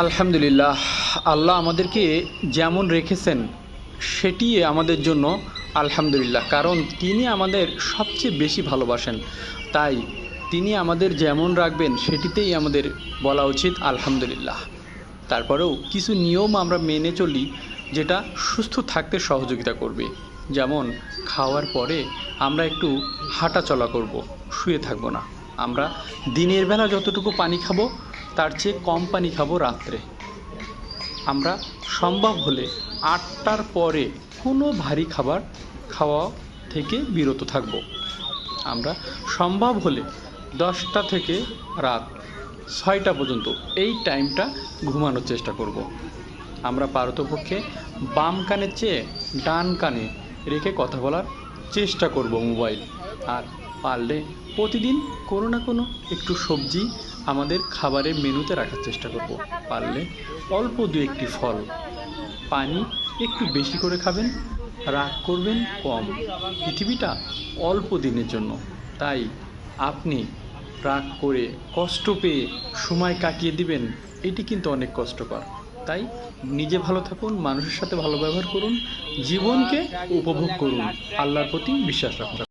আলহামদুলিল্লাহ, আল্লাহ আমাদেরকে যেমন রেখেছেন, সেটি আমাদের জন্য আলহামদুলিল্লাহ। কারণ তিনি আমাদের সবচেয়ে বেশি ভালোবাসেন। তাই তিনি আমাদের যেমন রাখবেন, সেটিতেই আমাদের বলা উচিত আলহামদুলিল্লাহ। তারপরেও কিছু নিয়ম আমরা মেনে চলি, যেটা সুস্থ থাকতে সহযোগিতা করবে। যেমন, খাওয়ার পরে আমরা একটু হাঁটা চলা করব, শুয়ে থাকব না। আমরা দিনের বেলা যতটুকু পানি খাব তার চেয়ে কম পানি খাব রাত্রে। আমরা সম্ভব হলে আটটার পরে কোনো ভারী খাবার খাওয়া থেকে বিরত থাকব। আমরা সম্ভব হলে দশটা থেকে রাত ছয়টা পর্যন্ত এই টাইমটা ঘুমানোর চেষ্টা করব। আমরা পারতপক্ষে বাম কানের চেয়ে ডান কানে রেখে কথা বলার চেষ্টা করব মোবাইল। আর পারলে প্রতিদিন কোনো না কোনো একটু সবজি আমাদের খাবারের মেনুতে রাখার চেষ্টা করব। পারলে অল্প দু একটি ফল। পানি একটু বেশি করে খাবেন, রাগ করবেন কম। পৃথিবীটা অল্প দিনের জন্য। তাই আপনি রাগ করে কষ্ট পেয়ে সময় কাটিয়ে দিবেন, এটি কিন্তু অনেক কষ্টকর। তাই নিজে ভালো থাকুন, মানুষের সাথে ভালো ব্যবহার করুন, জীবনকে উপভোগ করুন। আল্লাহর প্রতি বিশ্বাস রাখুন।